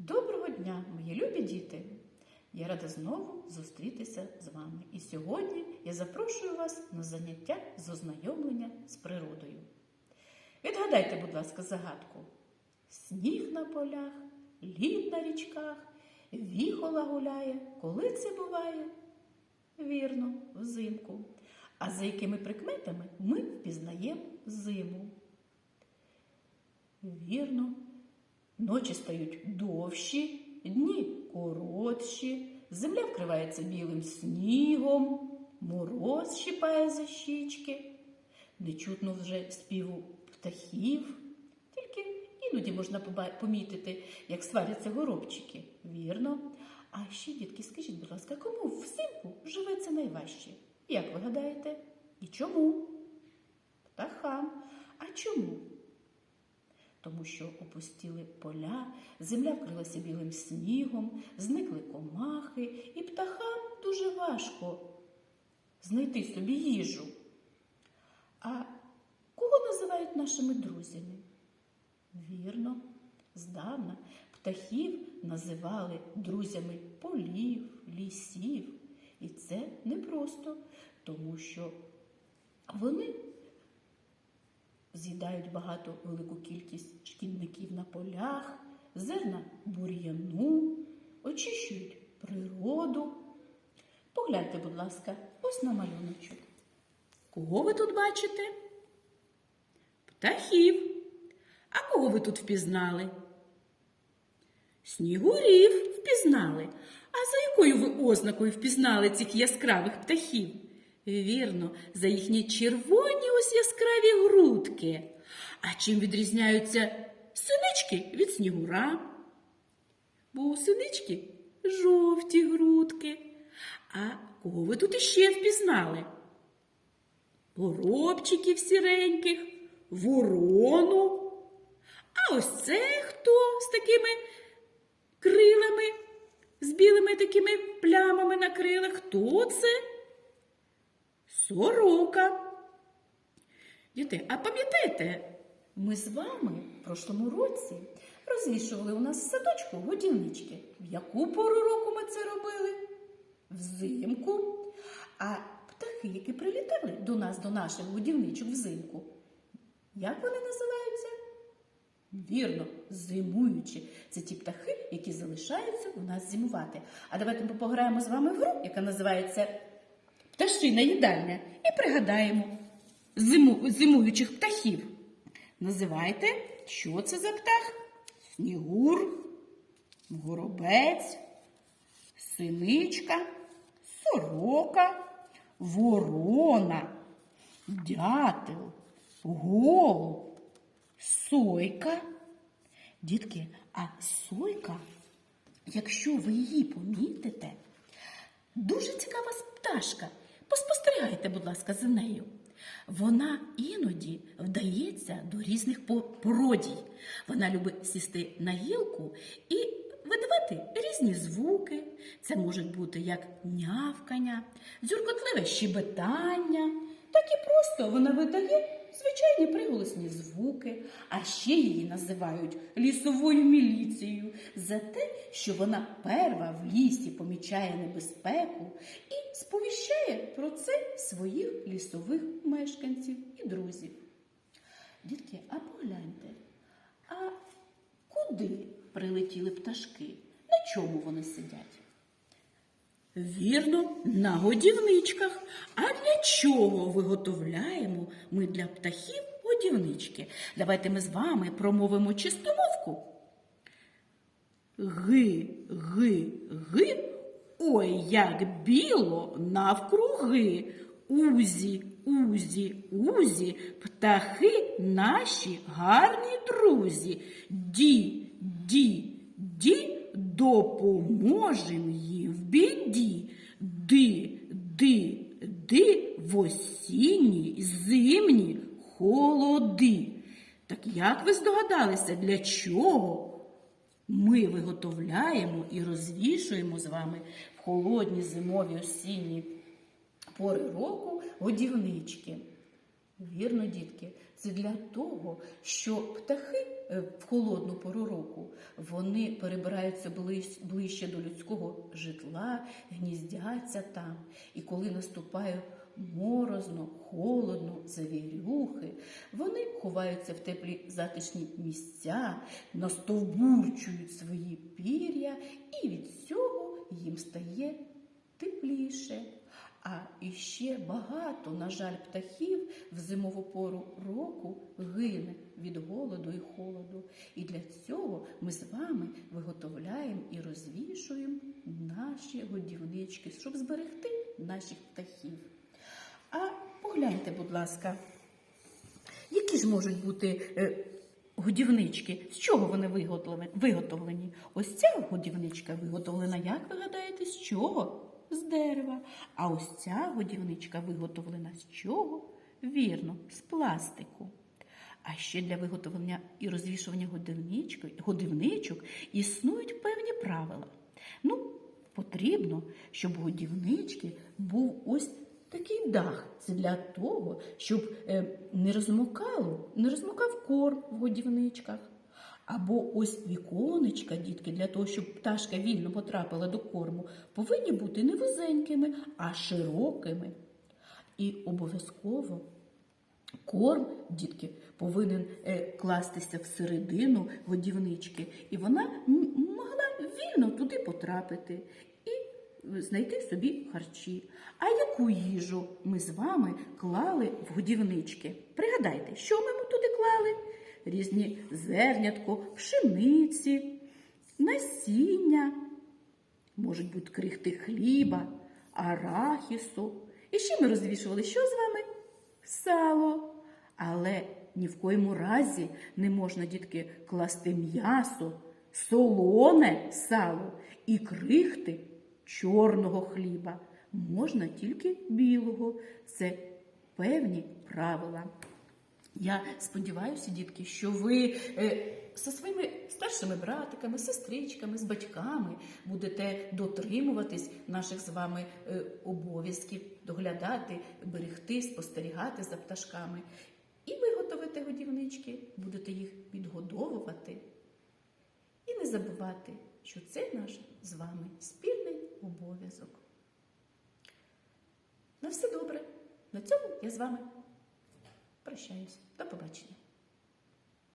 Доброго дня, мої любі діти! Я рада знову зустрітися з вами. І сьогодні я запрошую вас на заняття з ознайомлення з природою. Відгадайте, будь ласка, загадку. Сніг на полях, лід на річках, віхола гуляє. Коли це буває? Вірно, взимку. А за якими прикметами ми впізнаємо зиму? Вірно, Ночі стають довші, дні коротші, земля вкривається білим снігом, мороз щипає за щічки, не чутно вже співу птахів. Тільки іноді можна помітити, як сваряться горобчики. Вірно. А ще, дітки, скажіть, будь ласка, кому взимку живеться найважче? Як ви гадаєте? І чому? Птахам. А чому? Тому що опустіли поля, земля вкрилася білим снігом, зникли комахи, і птахам дуже важко знайти собі їжу. А кого називають нашими друзями? Вірно, здавна птахів називали друзями полів, лісів. І це непросто, тому що вони з'їдають багато велику кількість шкідників на полях, зерна бур'яну, очищують природу. Погляньте, будь ласка, ось на малюночок. Кого ви тут бачите? Птахів. А кого ви тут впізнали? Снігурів впізнали. А за якою ви ознакою впізнали цих яскравих птахів? Вірно, за їхні червоні ось яскраві грудки. А чим відрізняються синички від снігура? Бо у синички жовті грудки. А кого ви тут іще впізнали? Горобчиків сіреньких, ворону. А ось це хто з такими крилами, з білими такими плямами на крилах? Хто це? Сорока. Діти, а пам'ятаєте, ми з вами в прошлому році розвішували у нас в садочку годівнички. В яку пору року ми це робили? Взимку. А птахи, які прилітали до нас, до наших годівничок взимку, як вони називаються? Вірно, зимуючі. Це ті птахи, які залишаються у нас зимувати. А давайте ми пограємо з вами в гру, яка називається пташина їдальня і пригадаємо зиму, зимуючих птахів. Називайте, що це за птах? Снігур, горобець, синичка, сорока, ворона, дятел, голуб, сойка. Дітки, а сойка, якщо ви її помітите, Дуже цікава пташка. Поспостерігайте, будь ласка, за нею. Вона іноді вдається до різних по- породій. Вона любить сісти на гілку і видавати різні звуки. Це можуть бути як нявкання, дзюркотливе щебетання. Так і просто вона видає звичайні приголосні звуки, а ще її називають лісовою міліцією за те, що вона перва в лісі помічає небезпеку і сповіщає про це своїх лісових мешканців і друзів. Дітки, а погляньте, а куди прилетіли пташки? На чому вони сидять? Вірно, на годівничках. А для чого виготовляємо ми для птахів годівнички? Давайте ми з вами промовимо чистомовку. Ги, ги, ги, ой, як біло навкруги. Узі, узі, узі, птахи наші гарні друзі. Ді, ді, ді, допоможем їм в біді. Ди, ди, ди, в осінні, зимні холоди. Так як ви здогадалися, для чого? Ми виготовляємо і розвішуємо з вами в холодні зимові осінні пори року годівнички. Вірно, дітки, це для того, що птахи е, в холодну пору року вони перебираються ближче до людського житла, гніздяться там. І коли наступає морозно, холодно, завірюхи, вони ховаються в теплі затишні місця, настовбурчують свої пір'я, і від цього їм стає тепліше. А іще багато, на жаль, птахів в зимову пору року гине від голоду і холоду. І для цього ми з вами виготовляємо і розвішуємо наші годівнички, щоб зберегти наших птахів. А погляньте, будь ласка, які ж можуть бути е, годівнички? З чого вони виготовлені? Ось ця годівничка виготовлена, як ви гадаєте, з чого? З дерева. А ось ця годівничка виготовлена з чого? Вірно, з пластику. А ще для виготовлення і розвішування годівничок існують певні правила. Ну, потрібно, щоб у годівнички був ось такий дах. Це для того, щоб е, не розмокало, не розмокав корм в годівничках. Або ось віконечка, дітки, для того, щоб пташка вільно потрапила до корму, повинні бути не вузенькими, а широкими. І обов'язково корм, дітки, повинен е, кластися всередину годівнички, і вона могла вільно туди потрапити і е, знайти собі харчі. А яку їжу ми з вами клали в годівнички? Пригадайте, що ми туди клали? Різні зернятко, пшениці, насіння, можуть бути крихти хліба, арахісу. І ще ми розвішували що з вами? Сало. Але ні в коєму разі не можна, дітки, класти м'ясо, солоне сало і крихти чорного хліба. Можна тільки білого. Це певні правила. Я сподіваюся, дітки, що ви е, зі своїми старшими братиками, сестричками, з батьками будете дотримуватись наших з вами е, обов'язків, доглядати, берегти, спостерігати за пташками. І виготовите годівнички, будете їх підгодовувати. І не забувати, що це наш з вами спільний обов'язок. На все добре. На цьому я з вами прощаюсь. До побачення.